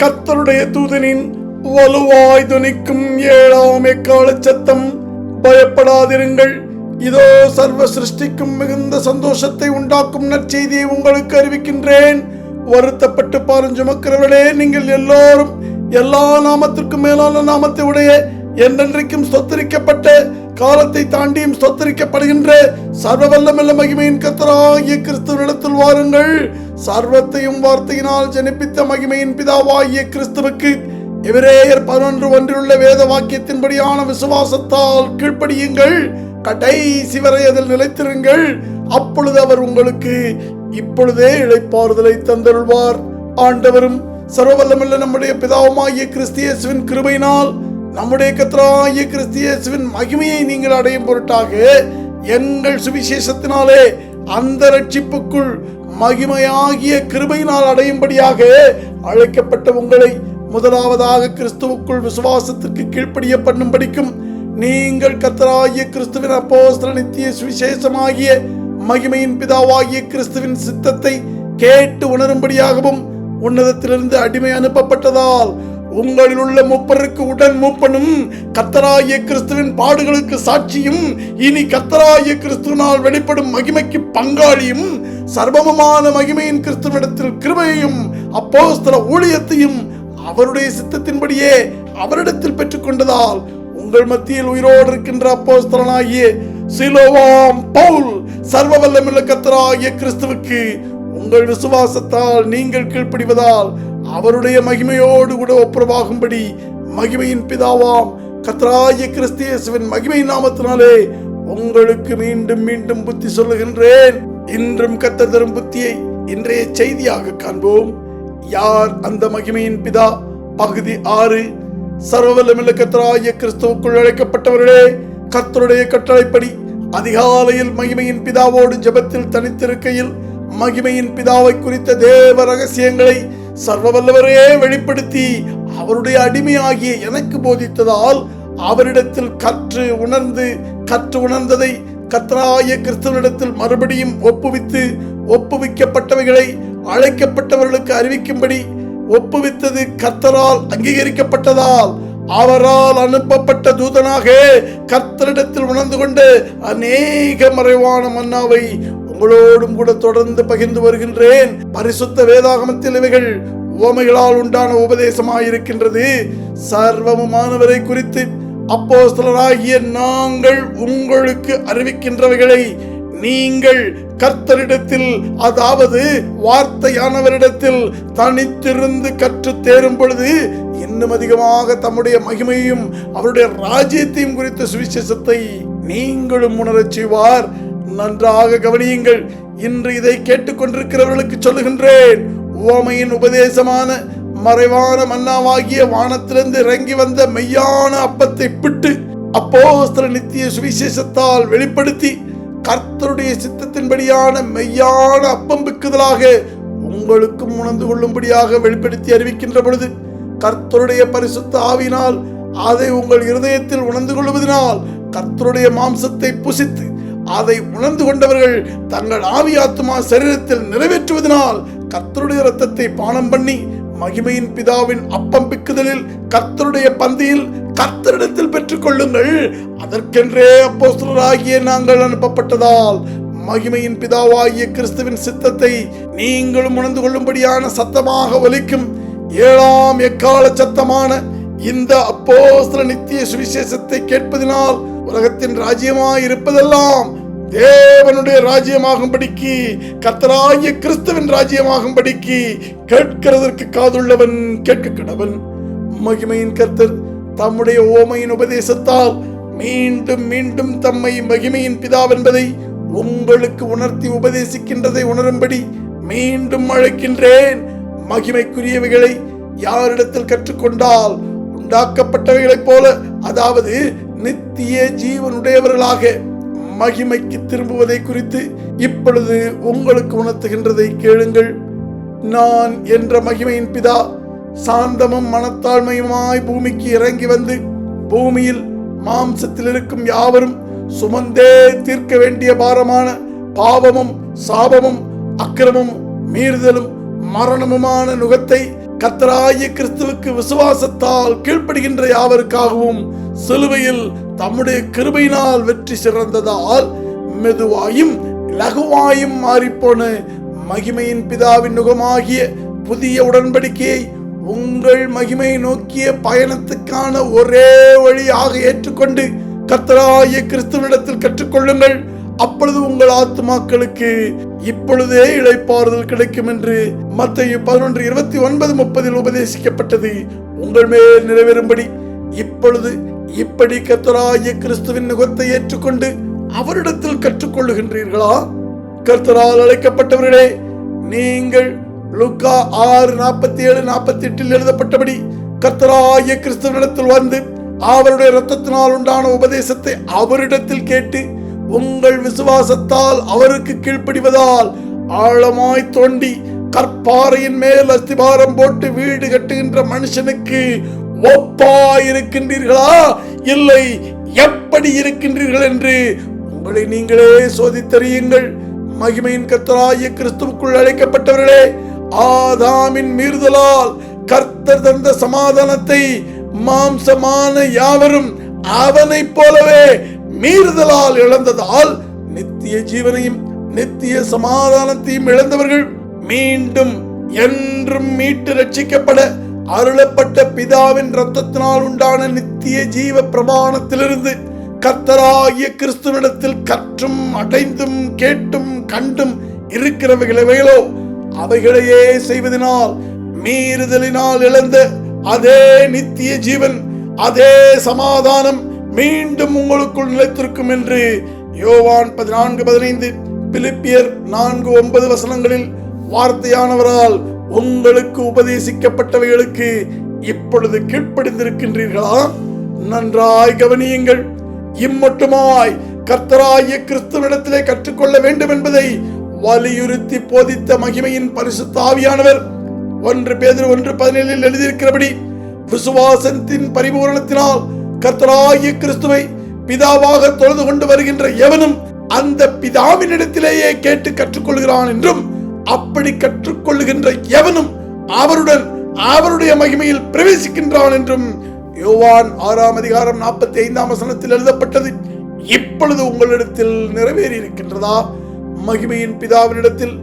கத்தருடைய தூதனின் வலுவாய் துணிக்கும் ஏழாம் எக்கால சத்தம். பயப்படாதிருங்கள். இதோ சர்வ சிருஷ்டிக்கும் மிகுந்த சந்தோஷத்தை உண்டாக்கும் நற்செய்தியை உங்களுக்கு அறிவிக்கின்றேன். வருத்தப்பட்டு பாருஞ்சுமக்கிறவர்களே நீங்கள் எல்லோரும் எல்லா நாமத்திற்கும் மேலான நாமத்தை உடைய என்றென்றைக்கும் சொத்தரிக்கப்பட்ட காலத்தை தாண்டியும் சொத்தரிக்கப்படுகின்ற சர்வ வல்லமல்ல மகிமையின் கத்தராகிய கிறிஸ்துவனிடத்தில் வாருங்கள். சர்வத்தையும் வார்த்தையினால் ஜனிப்பித்த மகிமையின் பிதாவாகிய கிறிஸ்துவுக்கு எவரேயர் பதினொன்று ஒன்றிலுள்ள வேத வாக்கியத்தின்படியான விசுவாசத்தால் கீழ்ப்படியுங்கள். கடைசி வரை அதில் நிலைத்திருங்கள். அப்பொழுது அவர் உங்களுக்கு இப்பொழுதே இழைப்பாறுதலை தந்தருள்வார். ஆண்டவரும் சர்வவல்லமல்ல நம்முடைய பிதாவுமாகிய கிறிஸ்தியேசுவின் கிருபையினால் நம்முடைய கத்தராகிய கிறிஸ்தியேசுவின் மகிமையை நீங்கள் அடையும் பொருட்டாக எங்கள் சுவிசேஷத்தினாலே அந்த ரட்சிப்புக்குள் மகிமையாகிய கிருபையினால் அடையும்படியாக அழைக்கப்பட்ட உங்களை முதலாவதாக கிறிஸ்துவுக்குள் விசுவாசத்திற்கு கீழ்ப்படிய பண்ணும்படிக்கும் நீங்கள் கத்தராகிய கிறிஸ்துவின் அப்போஸ்தல நித்திய சுவிசேஷமாகிய மகிமையின் பிதாவாகிய கிறிஸ்துவின் சித்தத்தை கேட்டு உணரும்படியாகவும் உன்னதத்திலிருந்து அடிமை அனுப்பப்பட்டதால் உங்களில் உள்ள முப்பருக்கு உடன் மூப்பனும் கத்தராகிய கிறிஸ்துவின் பாடுகளுக்கு சாட்சியும் இனி கத்தராகிய கிறிஸ்துவினால் வெளிப்படும் மகிமைக்கு பங்காளியும் சர்வமமான மகிமையின் கிறிஸ்துவிடத்தில் கிருபையையும் அப்போஸ்தல ஊழியத்தையும் அவருடைய சித்தத்தின்படியே அவரிடத்தில் பெற்றுக்கொண்டதால் உங்கள் மத்தியில் உயிரோடு இருக்கின்ற அப்போஸ்தலனாகிய சிலோவாம் பவுல் சர்வ வல்லமுள்ள கத்தராகிய கிறிஸ்துவுக்கு உங்கள் விசுவாசத்தால் நீங்கள் கீழ்ப்படிவதால் அவருடைய மகிமையோடு கூட ஒப்புரவாகும்படி மகிமையின் பிதாவாம் கத்ராய கிறிஸ்தியேசுவின் மகிமை நாமத்தினாலே உங்களுக்கு மீண்டும் மீண்டும் புத்தி சொல்லுகின்றேன். இன்றும் கத்த தரும் புத்தியை இன்றைய செய்தியாக காண்போம். யார் அந்த மகிமையின் பிதா? பகுதி ஆறு. சர்வவல்லமில்ல கத்தராய கிறிஸ்துவுக்குள் அழைக்கப்பட்டவர்களே கத்தருடைய கட்டளைப்படி அதிகாலையில் மகிமையின் பிதாவோடு ஜெபத்தில் தனித்திருக்கையில் மகிமையின் பிதாவை குறித்த தேவ ரகசியங்களை சர்வவல்லவரே வெளிப்படுத்தி அவருடைய அடிமையாகிய எனக்கு போதித்ததால் அவரிடத்தில் கற்று உணர்ந்து கற்று உணர்ந்ததை கத்தராய கிறிஸ்துவனிடத்தில் மறுபடியும் ஒப்புவித்து ஒப்புவிக்கப்பட்டவைகளை அழைக்கப்பட்டவர்களுக்கு அறிவிக்கும்படி ஒப்புவித்தது கத்தரால் அங்கீகரிக்கப்பட்டதால் அவரால் அனுப்பப்பட்ட தூதனாக கத்தரிடத்தில் உணர்ந்து கொண்டு அநேக மறைவான மன்னாவை உங்களோடும் கூட தொடர்ந்து பகிர்ந்து வருகின்றேன். பரிசுத்த வேதாகமத்தில் இவைகள் உவமைகளால் உண்டான உபதேசமாயிருக்கின்றது. சர்வமுமானவரை குறித்து அப்போஸ்தலராகிய நாங்கள் உங்களுக்கு அறிவிக்கின்றவைகளை நீங்கள் கர்த்தரிடத்தில் அதாவது வார்த்தையானவரிடத்தில் தனித்திருந்து கற்று தேரும் பொழுது இன்னும் அதிகமாக தம்முடைய மகிமையும் அவருடைய ராஜ்யத்தையும் குறித்த சுவிசேஷத்தை நீங்களும் உணரச் செய்வார். நன்றாக கவனியுங்கள். இன்று இதை கேட்டுக்கொண்டிருக்கிறவர்களுக்கு சொல்லுகின்றேன். உவமையின் உபதேசமான மறைவான மன்னாவாகிய வானத்திலிருந்து இறங்கி வந்த மெய்யான அப்பத்தை பிட்டு அப்போஸ்திர நித்திய சுவிசேஷத்தால் வெளிப்படுத்தி கர்த்தருடைய சித்தத்தின்படியான மெய்யான அப்பம் பிக்குதலாக உங்களுக்கும் உணர்ந்து கொள்ளும்படியாக வெளிப்படுத்தி அறிவிக்கின்ற பொழுது கர்த்தருடைய பரிசுத்த ஆவினால் அதை உங்கள் இருதயத்தில் உணர்ந்து கொள்வதனால் கர்த்தருடைய மாம்சத்தை புசித்து அதை உணர்ந்து கொண்டவர்கள் தங்கள் ஆவி ஆத்துமா சரீரத்தில் நிறைவேற்றுவதனால் கர்த்தருடைய ரத்தத்தை பானம் பண்ணி மகிமையின் பிதாவின் அப்பம் பிக்குதலில் கர்த்தருடைய பந்தியில் கர்த்தரிடத்தில் பெற்றுக் கொள்ளுங்கள் அதற்கென்றே அப்போஸ்தலராகிய நாங்கள் அனுப்பப்பட்டதால் மகிமையின் பிதாவாகிய கிறிஸ்துவின் சித்தத்தை நீங்களும் உணர்ந்து கொள்ளும்படியான சத்தமாக ஒலிக்கும் ஏழாம் எக்கால சத்தமான இந்த அப்போஸ்தல நித்திய சுவிசேஷத்தை கேட்பதினால் உலகத்தின் ராஜ்யமாய் இருப்பதெல்லாம் தேவனுடைய ராஜ்யமாகும்படிக்கு கிறிஸ்தவன் கிறிஸ்துவின் ராஜ்யமாகும்படிக்கு கேட்கிறதற்கு காதுள்ளவன் கேட்க கடவன் மகிமையின் கர்த்தர் தம்முடைய ஓமையின் உபதேசத்தால் மீண்டும் மீண்டும் தம்மை மகிமையின் பிதாவென்பதை உங்களுக்கு உணர்த்தி உபதேசிக்கின்றதை உணரும்படி மீண்டும் அழைக்கின்றேன். மகிமைக்குரியவைகளை யாரிடத்தில் கற்றுக்கொண்டால் உண்டாக்கப்பட்டவைகளைப் போல அதாவது நித்திய ஜீவனுடையவர்களாக மகிமைக்கு திரும்புவதை குறித்து இப்பொழுது உங்களுக்கு உணர்த்துகின்றதை கேளுங்கள். நான் என்ற மகிமையின் பிதா சாந்தமும் மனத்தாழ்மையுமாய் பூமிக்கு இறங்கி வந்து பூமியில் மாம்சத்தில் இருக்கும் யாவரும் சுமந்தே தீர்க்க வேண்டிய பாரமான பாவமும் சாபமும் அக்கிரமும் மீறுதலும் மரணமுமான நுகத்தை கத்தராய கிறிஸ்துவுக்கு விசுவாசத்தால் கீழ்ப்படுகின்ற யாவருக்காகவும் சிலுவையில் தம்முடைய கிருபையினால் வெற்றி சிறந்ததால் மெதுவாயும் லகுவாயும் மாறிப்போன மகிமையின் பிதாவின் நுகமாகிய புதிய உடன்படிக்கையை உங்கள் மகிமை நோக்கிய பயணத்துக்கான ஒரே வழியாக ஏற்றுக்கொண்டு கர்த்தராகிய கிறிஸ்துவனிடத்தில் கற்றுக்கொள்ளுங்கள். அப்பொழுது உங்கள் ஆத்துமாக்களுக்கு இப்பொழுதே இழைப்பாறுதல் கிடைக்கும் என்று மத்திய பதினொன்று இருபத்தி ஒன்பது முப்பதில் உபதேசிக்கப்பட்டது. உங்கள் மேல் நிறைவேறும்படி இப்பொழுது இப்படி கர்த்தராகிய கிறிஸ்துவின் நுகத்தை ஏற்றுக்கொண்டு அவரிடத்தில் கற்றுக்கொள்ளுகின்றீர்களா? கர்த்தரால் அழைக்கப்பட்டவர்களே நீங்கள் லுக்கா ஆறு நாற்பத்தி ஏழு நாற்பத்தி எட்டில் எழுதப்பட்டபடி கர்த்தராய கிறிஸ்துவனிடத்தில் வந்து அவருடைய இரத்தத்தினால் உண்டான உபதேசத்தை அவரிடத்தில் கேட்டு உங்கள் விசுவாசத்தால் அவருக்கு கீழ்ப்படிவதால் ஆழமாய் தோண்டி கற்பாறையின் மேல் அஸ்திபாரம் போட்டு வீடு கட்டுகின்ற மனுஷனுக்கு ஒப்பாய் இருக்கின்றீர்களா இல்லை எப்படி இருக்கின்றீர்கள் என்று உங்களை நீங்களே சோதித்தறியுங்கள். மகிமையின் கத்தராய கிறிஸ்துவுக்குள் அழைக்கப்பட்டவர்களே ஆதாமின் மீறுதலால் கர்த்தர் தந்த சமாதானத்தை மாம்சமான யாவரும் அவனைப் போலவே மீறுதலால் இழந்ததால் நித்திய ஜீவனையும் நித்திய சமாதானத்தையும் இழந்தவர்கள் மீண்டும் என்றும் மீட்டு ரட்சிக்கப்பட அருளப்பட்ட பிதாவின் ரத்தத்தினால் உண்டான நித்திய ஜீவ பிரமாணத்திலிருந்து கர்த்தராகிய கிறிஸ்துவிடத்தில் கற்றும் அடைந்தும் கேட்டும் கண்டும் இருக்கிறவைகளோ அவைகளையே செய்வதனால் மீறுதலினால் இழந்த அதே நித்திய ஜீவன் அதே சமாதானம் மீண்டும் உங்களுக்குள் நிலைத்திருக்கும் என்று யோவான் பதினான்கு பதினைந்து பிலிப்பியர் நான்கு ஒன்பது வசனங்களில் வார்த்தையானவரால் உங்களுக்கு உபதேசிக்கப்பட்டவைகளுக்கு இப்பொழுது கீழ்ப்படிந்திருக்கின்றீர்களா? நன்றாய் கவனியுங்கள். இம்மட்டுமாய் கர்த்தராய கிறிஸ்துவிடத்திலே கற்றுக்கொள்ள வேண்டும் என்பதை வலியுறுத்தி போதித்த மகிமையின் பரிசுத்த தாவியானவர் ஒன்று பேதர் ஒன்று பதினேழில் எழுதியிருக்கிறபடி விசுவாசத்தின் பரிபூரணத்தினால் கர்த்தராகிய கிறிஸ்துவை பிதாவாக தொழுது கொண்டு வருகின்ற எவனும் அந்த பிதாவினிடத்திலேயே கேட்டு கற்றுக்கொள்கிறான் என்றும் அப்படி கற்றுக்கொள்ளுகின்ற எவனும் அவருடன் அவருடைய மகிமையில் பிரவேசிக்கின்றான் என்றும் யோவான் ஆறாம் அதிகாரம் நாற்பத்தி ஐந்தாம் வசனத்தில் எழுதப்பட்டது. இப்பொழுது உங்களிடத்தில் நிறைவேறி இருக்கின்றதா மகிமையின் பிதாவினிடத்தில்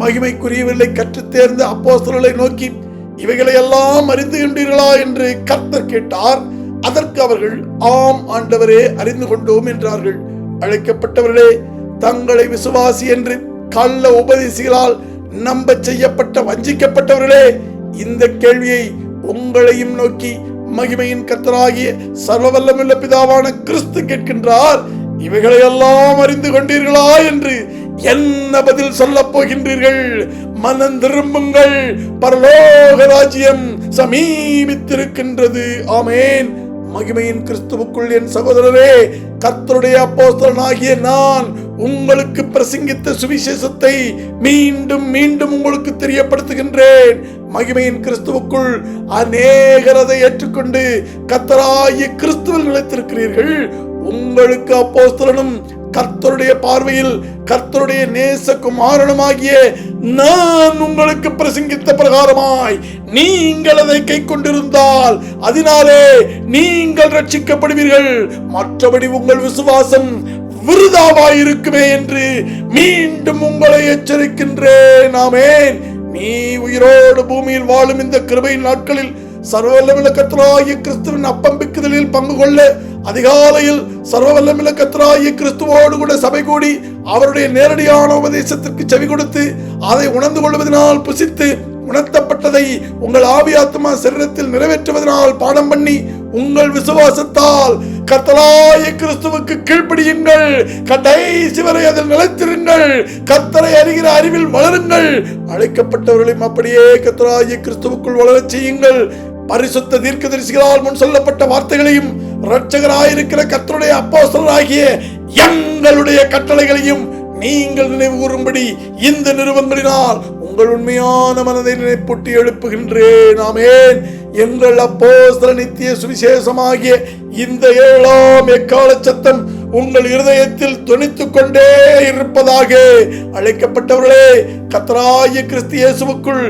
மகிமைக்குரியவர்களை கற்றுத் தேர்ந்த அப்போஸ்தலர்களை நோக்கி இவைகளை எல்லாம் அறிந்துகின்றீர்களா என்று கர்த்தர் கேட்டார். அதற்கு அவர்கள் ஆம் ஆண்டவரே அறிந்து கொண்டோம் என்றார்கள். அழைக்கப்பட்டவர்களே தங்களை விசுவாசி என்று கள்ள உபதேசிகளால் நம்ப செய்யப்பட்ட வஞ்சிக்கப்பட்டவர்களே இந்த கேள்வியை உங்களையும் நோக்கி மகிமையின் கத்தராகிய சர்வவல்லமுள்ள பிதாவான கிறிஸ்து கேட்கின்றார். இவைகளை எல்லாம் அறிந்து கொண்டீர்களா என்று என்ன பதில் சொல்ல போகின்றீர்கள்? மனம் திரும்புங்கள். பரலோக ராஜ்யம் சமீபித்திருக்கின்றது. ஆமேன். மகிமையின் கிறிஸ்துவுக்குள் என் சகோதரரே கர்த்தருடைய அப்போஸ்தலனாகிய நான் உங்களுக்கு பிரசங்கித்த சுவிசேஷத்தை மீண்டும் மீண்டும் உங்களுக்கு தெரியப்படுத்துகின்றேன். மகிமையின் கிறிஸ்துவுக்குள் அநேகர் அதை ஏற்றுக்கொண்டு கத்தராய கிறிஸ்துவில் நிலைத்திருக்கிறீர்கள். உங்களுக்கு அப்போஸ்தலனும் கர்த்தருடைய பார்வையில் கர்த்தருடைய நேசக்கும் ஆரணமாகிய நான் உங்களுக்கு பிரசங்கித்த பிரகாரமாய் நீங்கள் அதை கை கொண்டிருந்தால் அதனாலே நீங்கள் ரட்சிக்கப்படுவீர்கள். மற்றபடி உங்கள் விசுவாசம் விருதாவாயிருக்குமே என்று மீண்டும் உங்களை எச்சரிக்கின்றேன். ஆமேன். நீ உயிரோடு பூமியில் வாழும் இந்த கிருபையின் நாட்களில் சர்வவல்லமில்ல கத்தராகிய கிறிஸ்துவின் அப்பம்பிக்குதலில் பங்கு கொள்ள அதிகாலையில் சர்வவல்லமில்ல கத்தராகிய கிறிஸ்துவோடு கூட சபை கூடி அவருடைய நேரடியான உபதேசத்திற்கு செவி கொடுத்து அதை உணர்ந்து கொள்வதனால் புசித்து உணர்த்தப்பட்டதை உங்கள் ஆவியாத்மா ஆத்மா சரீரத்தில் நிறைவேற்றுவதனால் பாடம் பண்ணி உங்கள் விசுவாசத்தால் கத்தலாய கிறிஸ்துவுக்கு கீழ்ப்படியுங்கள். கடைசி வரை அதில் நிலைத்திருங்கள். கத்தரை அறிகிற அறிவில் வளருங்கள். அழைக்கப்பட்டவர்களையும் அப்படியே கத்தலாய கிறிஸ்துவுக்குள் வளரச் செய்யுங்கள். பரிசுத்த தீர்க்கதரிசிகளால் முன் சொல்லப்பட்ட வார்த்தைகளையும் இரட்சகராயிருக்கிற கத்தருடைய அப்போசலராகிய எங்களுடைய கட்டளைகளையும் நீங்கள் நினைவு கூறும்படி இந்த நிறுவங்களினால் உங்கள் உண்மையான மனதை நினைப்பூட்டி எழுப்புகின்றேன். ஆமேன். எங்கள் அப்போ நித்திய சுவிசேஷமாகிய இந்த ஏழாம் எக்கால சத்தம் உங்கள் இருதயத்தில் துணித்துக் கொண்டே இருப்பதாக அழைக்கப்பட்டவர்களே கத்தராய கிறிஸ்து இயேசுவுக்குள்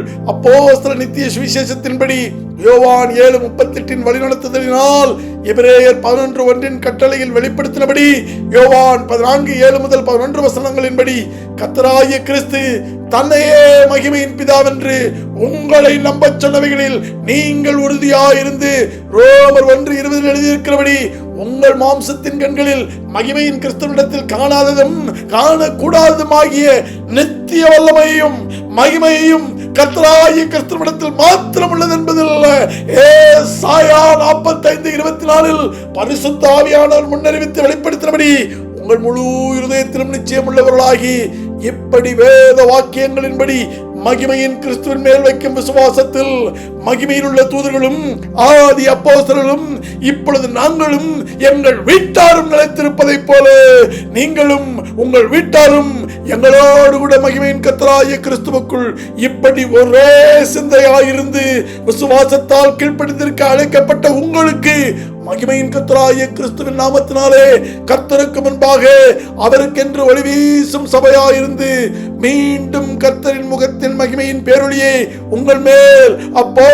நித்திய சுவிசேஷத்தின்படி யோவான் ஏழு முப்பத்தி எட்டின் வழிநடத்துதலினால் எபிரேயர் பதினொன்று ஒன்றின் கட்டளையில் வெளிப்படுத்தினபடி யோவான் பதினான்கு ஏழு முதல் பதினொன்று வசனங்களின்படி கத்தராய கிறிஸ்து தன்னையே மகிமையின் பிதாவென்று உங்களை நம்பச் சொன்னவைகளில் நீங்கள் உறுதியாயிருந்து ரோமர் ஒன்று இருபதில் எழுதியிருக்கிறபடி உங்கள் மாம்சத்தின் கண்களில் மகிமையின் கிறிஸ்துவனிடத்தில் காணாததும் காணக்கூடாததும் ஆகிய நித்திய வல்லமையும் மகிமையையும் கர்த்தராய கிறிஸ்துவனிடத்தில் மாத்திரம் உள்ளது என்பதில் ஏ சாயா நாற்பத்தைந்து இருபத்தி நாலில் பரிசுத்த ஆவியானவர் முன்னறிவித்து வெளிப்படுத்தினபடி உங்கள் முழு இருதயத்திலும் நிச்சயம் உள்ளவர்களாகி இப்படி வேத வாக்கியங்களின்படி மகிமையின் கிறிஸ்துவின் மேல் வைக்கும் விசுவாசத்தில் மகிமையில் உள்ள தூதர்களும் ஆதி அப்போசர்களும் இப்பொழுது நாங்களும் எங்கள் வீட்டாரும் நிலைத்திருப்பதைப் போல நீங்களும் உங்கள் வீட்டாரும் எங்களோடு கூட மகிமையின் கத்தராய கிறிஸ்துவுக்குள் இப்படி ஒரே சிந்தையாயிருந்து விசுவாசத்தால் கீழ்ப்படுத்திருக்க அழைக்கப்பட்ட உங்களுக்கு மகிமையின் கத்தராய கிறிஸ்துவின் நாமத்தினாலே கர்த்தருக்கு முன்பாக அவருக்கென்று ஒளி வீசும் சபையாயிருந்து மீண்டும் கர்த்தரின் முகத்தின் மகிமையின் பேரொழியை உங்கள் மேல் அப்போ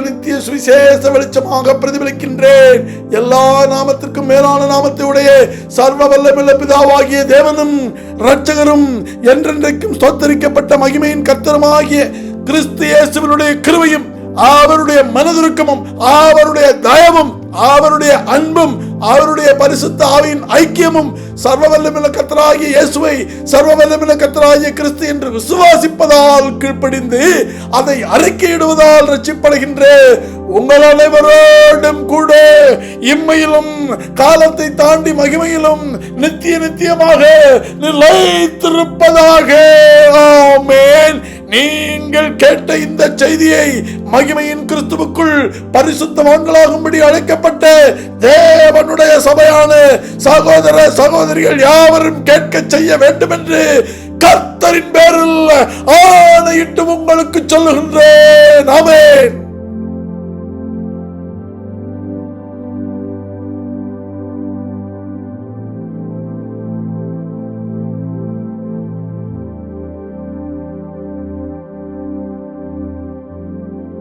நித்திய சுவிசேஷ வெளிச்சமாக பிரதிபலிக்கின்றேன். எல்லா நாமத்திற்கும் மேலான நாமத்தை உடைய சர்வ வல்லமில்ல பிதாவாகிய தேவனும் இரட்சகரும் என்றென்றைக்கும் ஸ்தோத்தரிக்கப்பட்ட மகிமையின் கர்த்தருமாகிய கிறிஸ்து இயேசுவனுடைய கிருவையும் அவருடைய மனதுருக்கமும் அவருடைய தயவும் அவருடைய அன்பும் அவருடைய பரிசுத்த ஆவியின் ஐக்கியமும் சர்வ வல்லமுள்ள கத்தராகிய இயேசுவை சர்வ வல்லமுள்ள கத்தராகிய கிறிஸ்து என்று விசுவாசிப்பதால் கீழ்ப்படிந்து அதை அறிக்கையிடுவதால் ரசிப்படுகின்ற உங்கள் அனைவரோடும் கூட இம்மையிலும் காலத்தை தாண்டி மகிமையிலும் நித்திய நித்தியமாக நிலைத்திருப்பதாக. ஆமேன். நீங்கள் கேட்ட இந்த செய்தியை மகிமையின் கிறிஸ்துவுக்குள் பரிசுத்தவான்களாகும்படி அழைக்கப்பட்ட தேவனுடைய சபையான சகோதர சகோதரிகள் யாவரும் கேட்க செய்ய வேண்டும் என்று கர்த்தரின் பேரில் ஆணையிட்டு உங்களுக்கு சொல்லுகின்றேன். ஆமென்.